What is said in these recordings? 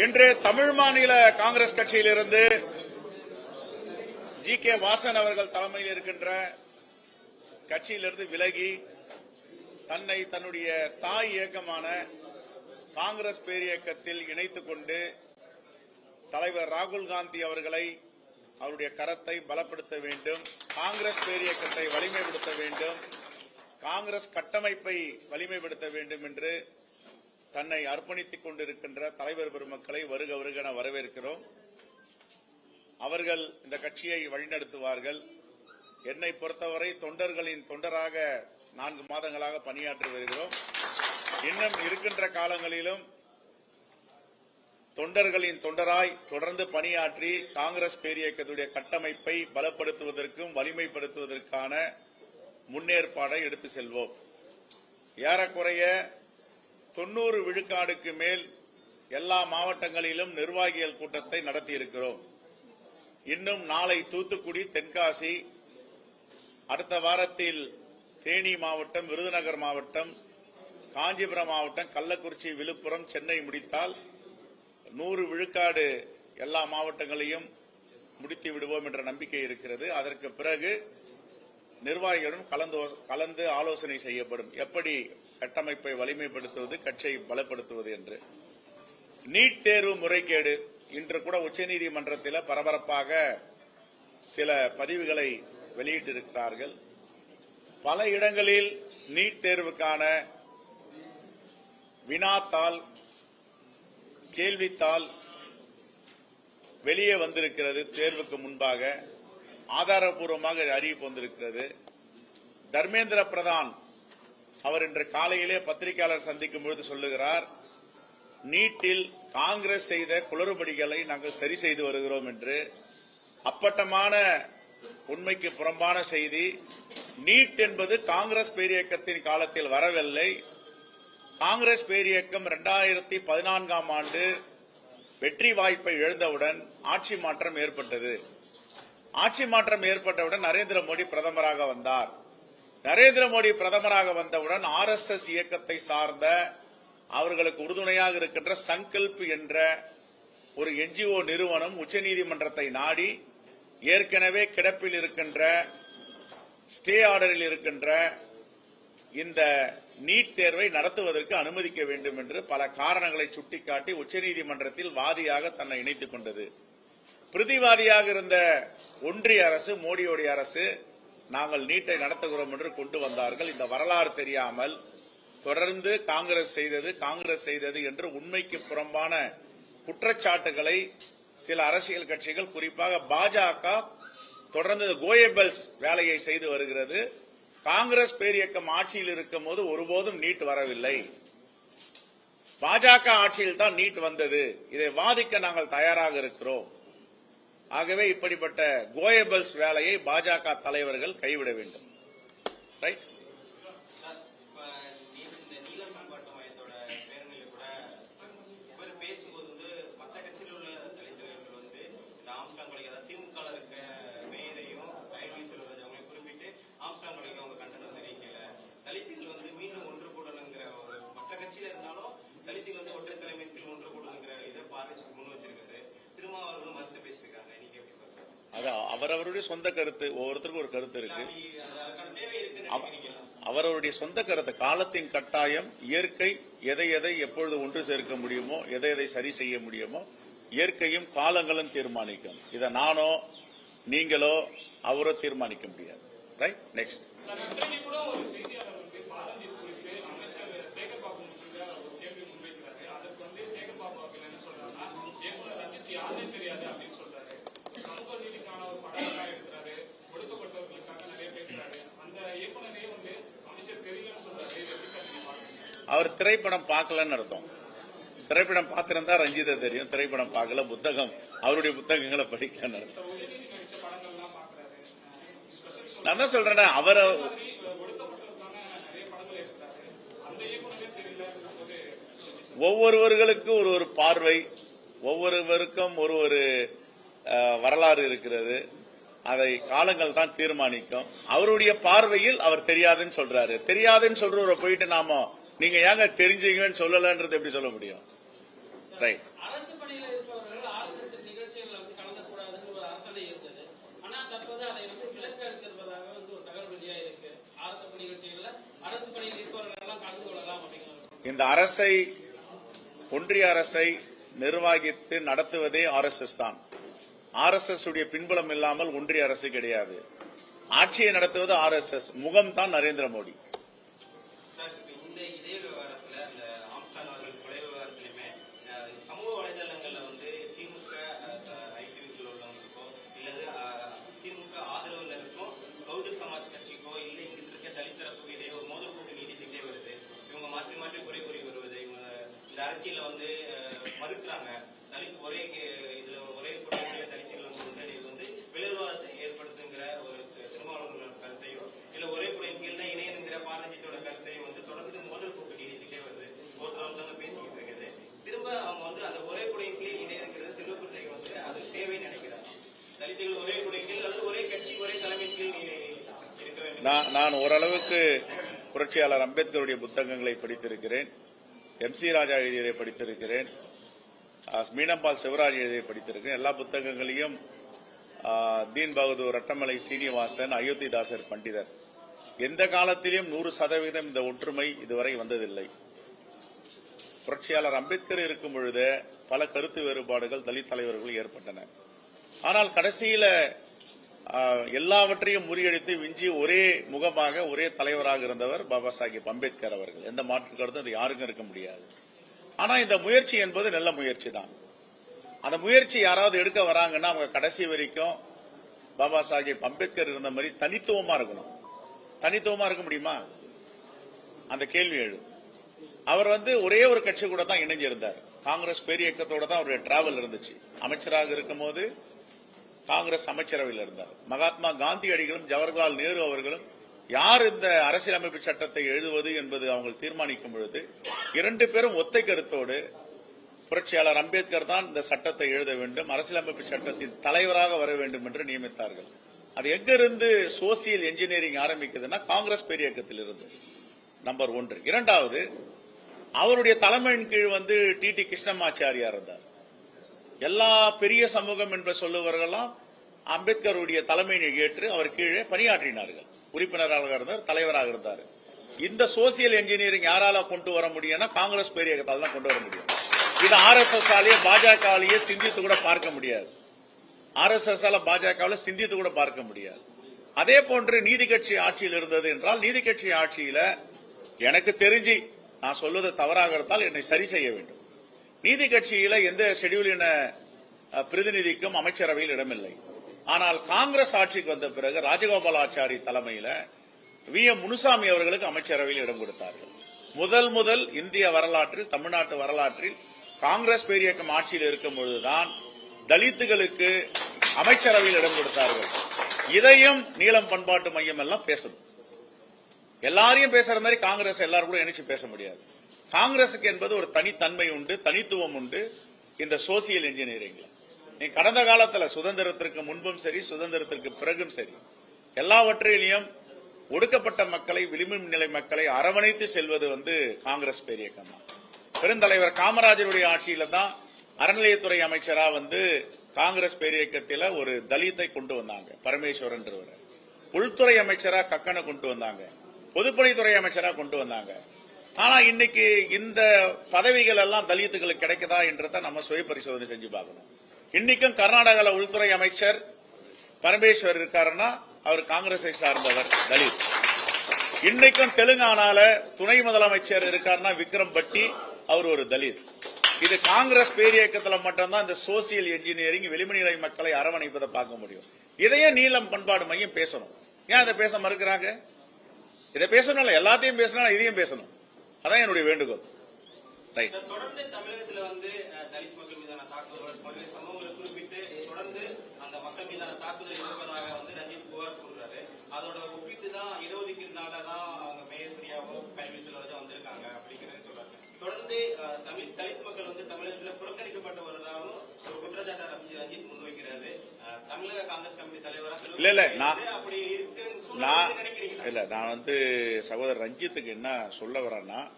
இன்று தமிழ் மாநில காங்கிரஸ் கட்சியிலிருந்து ஜி கே வாசன் அவர்கள் தலைமையில் இருக்கின்ற கட்சியிலிருந்து விலகி தன்னை தன்னுடைய தாய் இயக்கமான காங்கிரஸ் பேரியக்கத்தில் இணைத்துக் கொண்டு தலைவர் ராகுல் காந்தி அவர்களை அவருடைய கரத்தை பலப்படுத்த வேண்டும் காங்கிரஸ் பேரியக்கத்தை வலிமைப்படுத்த வேண்டும் காங்கிரஸ் கட்டமைப்பை வலிமைப்படுத்த வேண்டும் என்று தன்னை அர்ப்பணித்துக் கொண்டிருக்கின்ற தலைவர் பெருமக்களை வருக வருக என வரவேற்கிறோம். அவர்கள் இந்த கட்சியை வழிநடத்துவார்கள். என்னை பொறுத்தவரை தொண்டர்களின் தொண்டராக நான்கு மாதங்களாக பணியாற்றி வருகிறோம். இன்னும் இருக்கின்ற காலங்களிலும் தொண்டர்களின் தொண்டராய் தொடர்ந்து பணியாற்றி காங்கிரஸ் பேரியக்கத்துடைய கட்டமைப்பை பலப்படுத்துவதற்கும் வலிமைப்படுத்துவதற்கான முன்னேற்பாடை எடுத்து செல்வோம். ஏறக்குறைய தொண்ணூறு விழுக்காடுக்கு மேல் எல்லா மாவட்டங்களிலும் நிர்வாகிகள் கூட்டத்தை நடத்தியிருக்கிறோம். இன்னும் நாளை தூத்துக்குடி தென்காசி அடுத்த வாரத்தில் தேனி மாவட்டம் விருதுநகர் மாவட்டம் காஞ்சிபுரம் மாவட்டம் கள்ளக்குறிச்சி விழுப்புரம் சென்னை முடித்தால் நூறு விழுக்காடு எல்லா மாவட்டங்களையும் முடித்து விடுவோம் என்ற நம்பிக்கை இருக்கிறது. அதற்கு பிறகு நிர்வாகிகளும் கலந்து கலந்து ஆலோசனை செய்யப்படும். எப்படி கட்டமைப்பை வலிமைப்படுத்துவது கட்சியை பலப்படுத்துவது என்று. நீட் தேர்வு முறைகேடு. இன்று கூட உச்சநீதிமன்றத்தில் பரபரப்பாக சில பதிவுகளை வெளியிட்டிருக்கிறார்கள். பல இடங்களில் நீட் தேர்வுக்கான வினாத்தாள் கேள்வித்தாள் வெளியே வந்திருக்கிறது தேர்வுக்கு முன்பாக. ஆதாரப்பூர்வமாக அறிவிப்பு வந்திருக்கிறது. தர்மேந்திர பிரதான் அவர் இன்று காலையிலே பத்திரிகையாளர் சந்திக்கும் பொழுது சொல்லுகிறார் நீட்டில் காங்கிரஸ் செய்த குளறுபடிகளை நாங்கள் சரி செய்து வருகிறோம் என்று. அப்பட்டமான உண்மைக்கு புறம்பான செய்தி நீட் என்பது காங்கிரஸ் பேரியக்கத்தின் காலத்தில் வரவில்லை. காங்கிரஸ் பேரியக்கம் இரண்டாயிரத்தி பதினான்காம் ஆண்டு வெற்றி வாய்ப்பை இழந்தவுடன் ஆட்சி மாற்றம் ஏற்பட்டது. ஆட்சி மாற்றம் ஏற்பட்டவுடன் நரேந்திர மோடி பிரதமராக வந்தார். நரேந்திர மோடி பிரதமராக வந்தவுடன் ஆர் எஸ் எஸ் இயக்கத்தை சார்ந்த அவர்களுக்கு உறுதுணையாக இருக்கின்ற சங்கல்ப் என்ற ஒரு என்ஜிஓ நிறுவனம் உச்சநீதிமன்றத்தை நாடி ஏற்கனவே கிடப்பில் இருக்கின்ற ஸ்டே ஆர்டரில் இருக்கின்ற இந்த நீட் தேர்வை நடத்துவதற்கு அனுமதிக்க வேண்டும் என்று பல காரணங்களை சுட்டிக்காட்டி உச்சநீதிமன்றத்தில் வாதியாக தன்னை இணைத்துக் கொண்டது. பிரதிவாதியாக இருந்த ஒன்றிய அரசு மோடியோடைய அரசு நாங்கள் நீட்டை நடத்துகிறோம் என்று கொண்டு வந்தார்கள். இந்த வரலாறு தெரியாமல் தொடர்ந்து காங்கிரஸ் செய்தது காங்கிரஸ் செய்தது என்று உண்மைக்கு புறம்பான குற்றச்சாட்டுகளை சில அரசியல் கட்சிகள் குறிப்பாக பாஜக தொடர்ந்து கோயபல்ஸ் வேலையை செய்து வருகிறது. காங்கிரஸ் பேரியக்கம் ஆட்சியில் இருக்கும் போது ஒருபோதும் நீட் வரவில்லை. பாஜக ஆட்சியில் தான் நீட் வந்தது. இதை வாதிக்க நாங்கள் தயாராக இருக்கிறோம். ஆகவே இப்படிப்பட்ட கோயபல்ஸ் வேலையை பாஜக தலைவர்கள் கைவிட வேண்டும். ரைட் இப்ப இந்த கூட பேசும்போது உள்ள வந்து அதாவது இருக்க மேயரையும் குறிப்பிட்டு அவங்க கண்டனம் வந்து மீண்டும் ஒன்று ஒரு கட்சியில இருந்தாலும் தலித்துகள் வந்து ஒற்றை தலைமையின் ஒன்று இதை பார்த்து முன் வச்சிருக்கிறது திருமாவர்களும் மறுத்து பேசியிருக்காங்க நீங்க எப்படி பாக்குறீங்க அது அவரவருடைய சொந்த கருத்து ஒவ்வொருத்தருக்கும் ஒரு கருத்து இருக்கு. அவரவருடைய சொந்த கருத்து காலத்தின் கட்டாயம் இயற்கை எதை எதை எப்பொழுது ஒன்று சேர்க்க முடியுமோ எதை எதை சரி செய்ய முடியுமோ இயற்கையும் காலங்களும் தீர்மானிக்கும். இதை நானோ நீங்களோ அவரோ தீர்மானிக்க முடியாது. ரைட் நெக்ஸ்ட் சார், இன்றைக்கு கூட ஒரு செய்தியாளர் வந்து பாரதி குறித்து அமைச்சர் சேகர்பாபு முன்னிலையில ஒரு கேள்வி முன்வைக்கிறாரு அதற்கு வந்து சேகர்பாபு அவர்கள் என்ன சொல்றாருன்னா இயக்குனர் ரஞ்சித் யாருன்னே தெரியாது அப்படின்னு சொல்றாரு சமூக நீதிக்கான ஒரு படங்கள்லாம் எடுக்கிறாரு ஒடுக்கப்பட்டவர்களுக்காக நிறைய பேசுறாரு அந்த இயக்குனரையே வந்து அமைச்சர் தெரியலன்னு சொல்றாரு இது எப்படி சார் நீங்க பாக்குறீங்க அவர் திரைப்படம் பார்க்கலன்னு அர்த்தம். திரைப்படம் பார்த்திருந்தா ரஞ்சிதா தெரியும் திரைப்படம் பார்க்கல புத்தகம் அவருடைய புத்தகங்களை படிக்கலன்னு அர்த்தம். நான் தான் சொல்றேன் அவரை ஒவ்வொருவர்களுக்கும் ஒரு ஒரு பார்வை ஒவ்வொருவருக்கும் ஒரு ஒரு வரலாறு இருக்கிறது. அதை காலங்கள் தான் தீர்மானிக்கும். அவருடைய பார்வையில் அவர் தெரியாதுன்னு சொல்றாரு. தெரியாதுன்னு சொல்றவரை போயிட்டு நாம நீங்க ஏங்க தெரிஞ்சீங்கன்னு சொல்லலன்றது எப்படி சொல்ல முடியும்? ரைட் இந்த அரசை ஒன்றிய அரசை நிர்வகித்து நடத்துவதே ஆர்எஸ்எஸ் தான். ஆர்எஸ்எஸ் உடைய பின்புலம் இல்லாமல் ஒன்றிய அரசு கிடையாது. ஆட்சியை நடத்துவது ஆர்எஸ்எஸ் முகம் தான் நரேந்திர மோடி. சார் இப்ப இந்த இதே விவகாரத்துல அந்த ஆம்ஸ்டாங் அவர்கள் கொலை விவகாரத்திலுமே அஹ், சமூக வலைதளங்கள்ல வந்து திமுக ஐடிவிக்குள்ள உள்ளவங்களுக்கோ இல்லது அஹ், திமுக ஆதரவுல இருக்கும் பகுஜன் சமாஜ் கட்சிக்கோ இல்ல இங்க இருக்க தலித் தரப்புக்கு இடையே ஒரு மோதல் போக்கு நீடித்துக்கிட்டே வருது இவங்க மாற்றி மாற்றி குறை கூறி வருவது இவங்க இந்த அரசியல வந்து அஹ், மறுக்கிறாங்க தலித் ஒரே கே- இதுல ஒரே குடும்பத்திலே தலித்துகள் வந்து முன்னணி வந்து விளைவாதத்தை ஏற்படுத்துங்கிற ஒரு திருமாவளவர்களோட கருத்தையோ இல்ல ஒரே குடையின் கீழ் தான் இணையனுங்கிற பாரஞ்சித்தோட கருத்தையும் வந்து தொடர்ந்து மோதல் போக்கு நீடித்துட்டே வருது ஒருத்தர் ஒருத்தவங்க பேசிக்கிட்டு இருக்குது திரும்ப அவங்க வந்து அந்த ஒரே குடையின் கீழ் இணையங்கிறது செல்வப்பிள்ளை வந்து அது தேவைன்னு நினைக்கிறாங்க தலித்துகள் ஒரே குடையின் கீழ் அல்லது ஒரே கட்சி ஒரே தலைமையின் கீழ் நீ- இருக்க வேண்டும் நான் நான் ஓரளவுக்கு புரட்சியாளர் அம்பேத்கருடைய புத்தகங்களை படித்திருக்கிறேன். எம் சி ராஜா எழுதியதை படித்திருக்கிறேன். மீனம்பால் சிவராஜ் எழுதியை படித்திருக்கிறேன். எல்லா புத்தகங்களையும் தீன் பகதூர் ரட்டமலை சீனிவாசன் அயோத்திதாசர் பண்டிதர். எந்த காலத்திலும் நூறு சதவீதம் இந்த ஒற்றுமை இதுவரை வந்ததில்லை. புரட்சியாளர் அம்பேத்கர் இருக்கும் பொழுது பல கருத்து வேறுபாடுகள் தலித் தலைவர்கள் ஏற்பட்டன. ஆனால் கடைசியில எல்லாவற்றையும் முறியடித்து விஞ்சி ஒரே முகமாக ஒரே தலைவராக இருந்தவர் பாபா சாஹிப் அம்பேத்கர் அவர்கள். எந்த மாற்று கருத்தும் அது யாருக்கும் இருக்க முடியாது. ஆனா இந்த முயற்சி என்பது நல்ல முயற்சி தான். அந்த முயற்சி யாராவது எடுக்க வராங்கன்னா அவங்க கடைசி வரைக்கும் பாபா சாஹிப் அம்பேத்கர் இருந்த மாதிரி தனித்துவமா இருக்கணும். தனித்துவமா இருக்க முடியுமா? அந்த கேள்வி எழு. அவர் வந்து ஒரே ஒரு கட்சி கூட தான் இணைஞ்சிருந்தார். காங்கிரஸ் பெரிய இயக்கத்தோட தான் அவருடைய டிராவல் இருந்துச்சு. அமைச்சராக இருக்கும்போது காங்கிரஸ் அமைச்சரவையில் இருந்தார். மகாத்மா காந்தியடிகளும் ஜவஹர்லால் நேரு அவர்களும் யார் இந்த அரசியலமைப்பு சட்டத்தை எழுதுவது என்பது அவங்க தீர்மானிக்கும் பொழுது இரண்டு பேரும் ஒத்தை கருத்தோடு புரட்சியாளர் அம்பேத்கர் தான் இந்த சட்டத்தை எழுத வேண்டும் அரசியலமைப்பு சட்டத்தின் தலைவராக வர வேண்டும் என்று நியமித்தார்கள். அது எங்கிருந்து சோசியல் இன்ஜினியரிங் ஆரம்பிக்குதுன்னா காங்கிரஸ் பெரிய இயக்கத்திலிருந்து நம்பர் ஒன்று. இரண்டாவது அவருடைய தலைமையின் கீழ் வந்து டி டி கிருஷ்ணமாச்சாரியார் இருந்தார். எல்லா பெரிய சமூகம் என்று சொல்லுவவர்களெல்லாம் அம்பேத்கருடைய தலைமையை ஏற்று அவர் கீழே பணியாற்றினார்கள். உறுப்பினராக இருந்தார் தலைவராக இருந்தார். இந்த சோசியல் இன்ஜினியரிங் யாரால கொண்டு வர முடியும்னா காங்கிரஸ் பெரிய தான் கொண்டு வர முடியும். இது ஆர் எஸ் எஸ் ஆலேயே பாஜகவிலேயே சிந்தித்து கூட பார்க்க முடியாது. ஆர் எஸ் எஸ் ஆல பாஜகவில் சிந்தித்து கூட பார்க்க முடியாது. அதே போன்று நீதி கட்சி ஆட்சியில் இருந்தது என்றால் நீதி கட்சி ஆட்சியில எனக்கு தெரிஞ்சு நான் சொல்வது தவறாக இருந்தால் என்னை சரி செய்ய வேண்டும். நீதி கட்சியில எந்த ஷெடியூலின அஹ், பிரதிநிதிக்கும் அமைச்சரவையில் இடமில்லை. ஆனால் காங்கிரஸ் ஆட்சிக்கு வந்த பிறகு ராஜகோபாலாச்சாரி தலைமையில வி. எம். முனுசாமி அவர்களுக்கு அமைச்சரவையில் இடம் கொடுத்தார்கள். முதல் முதல் இந்திய வரலாற்றில் தமிழ்நாட்டு வரலாற்றில் காங்கிரஸ் பேரியக்கம் ஆட்சியில் இருக்கும் பொழுதுதான் தலித்துகளுக்கு அமைச்சரவையில் இடம் கொடுத்தார்கள். இதையும் நீளம் பண்பாட்டு மையம் எல்லாம் பேசணும் எல்லாரையும் பேசுற மாதிரி காங்கிரஸ் எல்லாரும் கூட இணைச்சு பேச முடியாது. காங்கிரசுக்கு என்பது ஒரு தனித்தன்மை உண்டு தனித்துவம் உண்டு. இந்த சோசியல் இன்ஜினியரிங்ல. நீ கடந்த காலத்துல சுதந்திரத்திற்கு முன்பும் சரி சுதந்திரத்திற்கு பிறகும் சரி எல்லாவற்றிலையும் ஒடுக்கப்பட்ட மக்களை விளிம்பு நிலை மக்களை அரவணைத்து செல்வது வந்து காங்கிரஸ் பேரியக்கம் தான் பெருந்தலைவர் காமராஜருடைய ஆட்சியில தான் அறநிலையத்துறை அமைச்சரா வந்து காங்கிரஸ் பேரியக்கத்தில் ஒரு தலித்தை கொண்டு வந்தாங்க பரமேஸ்வரன்றவர். உள்துறை அமைச்சரா கக்கனை கொண்டு வந்தாங்க பொதுப்பணித்துறை அமைச்சரா கொண்டு வந்தாங்க. ஆனா இன்னைக்கு இந்த பதவிகள் எல்லாம் தலித்துகளுக்கு கிடைக்குதா என்றதை நம்ம சுய பரிசோதனை செஞ்சு பார்க்கணும். இன்னைக்கும் கர்நாடகால உள்துறை அமைச்சர் பரமேஸ்வர் இருக்காருன்னா அவர் காங்கிரஸை சார்ந்தவர் தலித். இன்னைக்கும் தெலுங்கானால துணை முதலமைச்சர் இருக்காருன்னா விக்ரம் பட்டி அவர் ஒரு தலித். இது காங்கிரஸ் பேரியக்கத்துல மட்டும்தான் இந்த சோசியல் இன்ஜினியரிங் வெளிமநிலை மக்களை அரவணைப்பதை பார்க்க முடியும். இதையே நீளம் பண்பாடு மையம் பேசணும். ஏன் அதை பேச மறுக்கிறாங்க? இதை பேசணும் எல்லாத்தையும் பேசணும் இதையும் பேசணும். அதான் என்னுடைய வேண்டுகோள். ரைட் தொடர்ந்து தமிழகத்துல வந்து தலித் மக்கள் மீதான தாக்குதல் பல்வேறு சம்பவங்களை குறிப்பிட்டு தொடர்ந்து அந்த மக்கள் மீதான தாக்குதல் இருப்பதாக வந்து ரஞ்சித் புகார் கூறுறாரு. அதோட ஒப்பிட்டு தான் இடஒதுக்கீடு நாள தான் அவங்க மேயர் பிரியாவோ கல்வி செல்வராஜோ வந்திருக்காங்க அப்படிங்கிறத சொல்றாங்க. தொடர்ந்து தமிழ் தலித் மக்கள் வந்து தமிழகத்துல புறக்கணிக்கப்பட்டு வருவதாகவும் ஒரு குற்றச்சாட்டை ரஞ்சித் முன்வைக்கிறாரு. இல்ல, இல்ல, நான்- நான் இல்ல நான் வந்து சகோதரர் ரஞ்சித்துக்கு என்ன சொல்ல வரேன்னா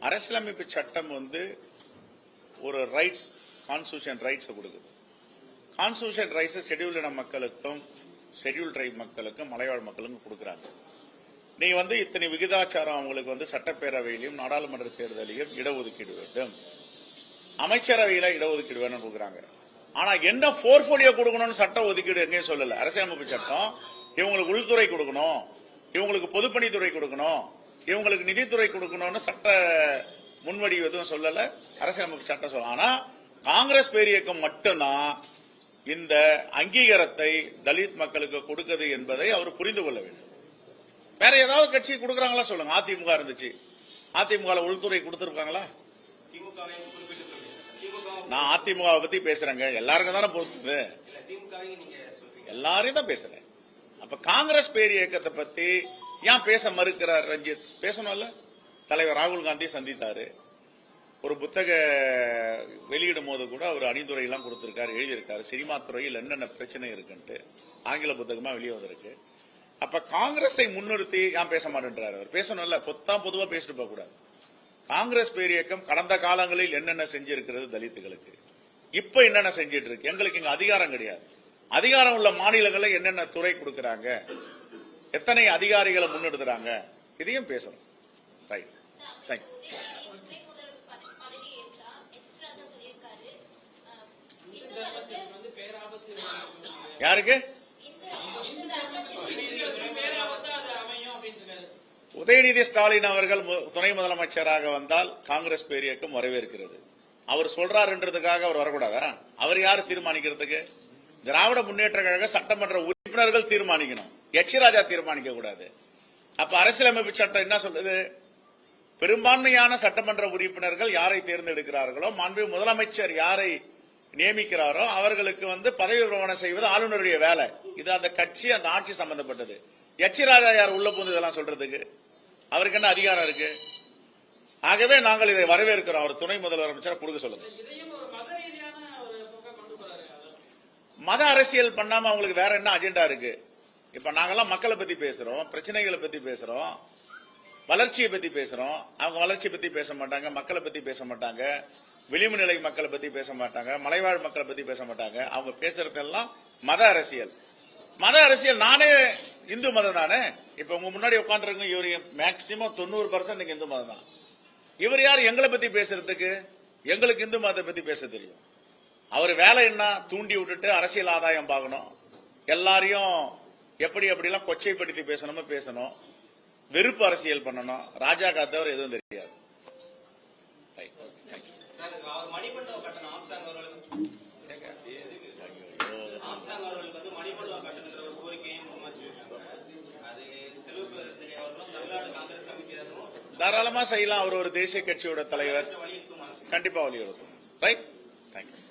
அரசியலமைப்பு சட்டம் வந்து ஒரு ரைட்ஸ் கான்ஸ்டியூஷன் ரைட்ஸ் கொடுக்குது. கான்ஸ்டியூஷன் ரைட்ஸ் ஷெட்யூல் இன மக்களுக்கும் ஷெட்யூல் ட்ரைப் மக்களுக்கும் மலைவாழ் மக்களுக்கும் கொடுக்குறாங்க. நீ வந்து இத்தனை விகிதாச்சாரம் அவங்களுக்கு வந்து சட்டப்பேரவையிலும் நாடாளுமன்ற தேர்தலையும் இடஒதுக்கீடு வேண்டும். அமைச்சரவையில இடஒதுக்கீடு வேணும் கொடுக்குறாங்க. ஆனா என்ன போர்ட்போலியோ கொடுக்கணும்னு சட்டம் ஒதுக்கீடு எங்கேயும் சொல்லல. அரசியலமைப்பு சட்டம் இவங்களுக்கு உள்துறை கொடுக்கணும் இவங்களுக்கு பொதுப்பணித்துறை கொடுக்கணும் இவங்களுக்கு நிதித்துறை கொடுக்கணும்னு சட்ட முன்வடி எதுவும் சொல்லல. அரசியலமைப்பு சட்டம் சொல்ல. ஆனா காங்கிரஸ் பேரியக்கம் மட்டும்தான் இந்த அங்கீகாரத்தை தலித் மக்களுக்கு கொடுக்குது என்பதை அவர் புரிந்து கொள்ள வேண்டும். வேற ஏதாவது கட்சி கொடுக்கறாங்களா சொல்லுங்க. அதிமுக இருந்துச்சு. அதிமுக உள்துறை கொடுத்திருக்காங்களா? திமுக நான் அதிமுகவை பத்தி பேசுறேங்க. எல்லாருக்கும் தானே பொறுத்தது. எல்லாரையும் தான் பேசுறேன். அப்ப காங்கிரஸ் பேர் இயக்கத்தை பத்தி ஏன் பேச மறுக்கிறார் ரஞ்சித்? பேசணும்ல. தலைவர் ராகுல் காந்தி சந்தித்தாரு. ஒரு புத்தக வெளியிடும் போது கூட அவர் அணிந்துரை எல்லாம் கொடுத்திருக்காரு எழுதியிருக்காரு. சினிமா துறையில் என்னென்ன பிரச்சனை இருக்குன்ட்டு. ஆங்கில புத்தகமா வெளியே வந்திருக்கு. அப்ப காங்கிரஸை முன்னிறுத்தி ஏன் பேச மாட்டேன்றாரு அவர்? பேசணும்ல. பொத்தா பொதுவா பேசிட்டு போக கூடாது காங்கிரஸ் பேரியக்கம் கடந்த காலங்களில் என்னென்ன செஞ்சிருக்கிறது தலித்துகளுக்கு? இப்ப என்னென்ன செஞ்சிட்டு இருக்கு எங்களுக்கு இங்க அதிகாரம் கிடையாது. அதிகாரம் உள்ள மாநிலங்களில் என்னென்ன துறை கொடுக்கறாங்க? எத்தனை அதிகாரிகளை முன்னெடுக்கிறாங்க இதையும் பேசணும். ரைட் தேங்க்யூ யாருக்கு முதல்வர் பத- பதவி ஏற்றா எச் ராஜா சொல்லியிருக்காரு அஹ், இந்து இந்து தர்மத்துக்கு தர்மத்தில் வந்து பேராபத்து விளைவிக்கும். யாருக்கு இந்து இந்து தர்மத்தில் இந்துக்களுக்கு பேராபத்தா அது அமையும் அப்படின்னு இருக்காரு உதயநிதி ஸ்டாலின் அவர்கள் மு- துணை முதலமைச்சராக வந்தால் காங்கிரஸ் பேரியக்கம் வரவேற்கிறது. அவர் சொல்றாருன்றதுக்காக அவர் வரக்கூடாதா? அவர் யார் தீர்மானிக்கிறதுக்கு? திராவிட முன்னேற்ற கழக சட்டமன்ற உறுப்பினர்கள் தீர்மானிக்கணும். எச் ராஜா தீர்மானிக்க கூடாது. அப்ப அரசியலமைப்பு சட்டம் என்ன சொல்லுது? பெரும்பான்மையான சட்டமன்ற உறுப்பினர்கள் யாரை தேர்ந்தெடுக்கிறார்களோ மாண்பு முதலமைச்சர் யாரை நியமிக்கிறாரோ அவர்களுக்கு வந்து பதவி பிரமாணம் செய்வது ஆளுநருடைய வேலை. இது அந்த கட்சி அந்த ஆட்சி சம்பந்தப்பட்டது. எச் ராஜா யார் உள்ள புகுந்து இதெல்லாம் சொல்றதுக்கு? அவருக்கு என்ன அதிகாரம் இருக்கு? ஆகவே நாங்கள் இதை வரவேற்கிறோம். அவர் துணை முதலமைச்சரை கொடுக்க சொல்லுங்க. மத அரசியல் பண்ணாம அவங்களுக்கு வேற என்ன அஜெண்டா இருக்கு? இப்ப நாங்கெல்லாம் மக்களை பத்தி பேசுறோம் பிரச்சனைகளை பத்தி பேசுறோம் வளர்ச்சியை பத்தி பேசுறோம். அவங்க வளர்ச்சியை பத்தி பேச மாட்டாங்க மக்களை பத்தி பேச மாட்டாங்க விளிம்பு நிலை மக்களை பத்தி பேச மாட்டாங்க மலைவாழ் மக்களை பத்தி பேச மாட்டாங்க. அவங்க பேசுறதெல்லாம் மத அரசியல். மத அரசியல் நானே இந்து மதம் தானே? இப்ப உங்க முன்னாடி உட்காந்துருங்க இவர் மேக்சிமம் தொண்ணூறு பர்சன்ட் இந்து மதம் தான். இவர் யார்? எங்களை பத்தி பேசுறதுக்கு? எங்களுக்கு இந்து மதத்தை பத்தி பேச தெரியும். அவர் வேலை என்ன? தூண்டி விட்டுட்டு அரசியல் ஆதாயம் பார்க்கணும். எல்லாரையும் எப்படி எப்படிலாம் கொச்சைப்படுத்தி பேசணுமோ பேசணும். வெறுப்பு அரசியல் பண்ணணும். ராஜா காத்தவர் எதுவும் தெரியாது. மணிமண்டபம் கட்டணம் ஆம்சாங் அவர்களுக்கு ஆம்சாங் அவர்களுக்கு வந்து மணிமண்டபம் கட்டணுங்கிற ஒரு கோரிக்கையும் முன்வச்சிருக்காங்க அது செல்வ பெருந்தகை அவர்களும் தமிழ்நாடு காங்கிரஸ் கமிட்டியினரும் தாராளமா செய்யலாம். அவர் ஒரு தேசிய கட்சியோட தலைவர். கண்டிப்பா வலியுறுத்தும். Right thank you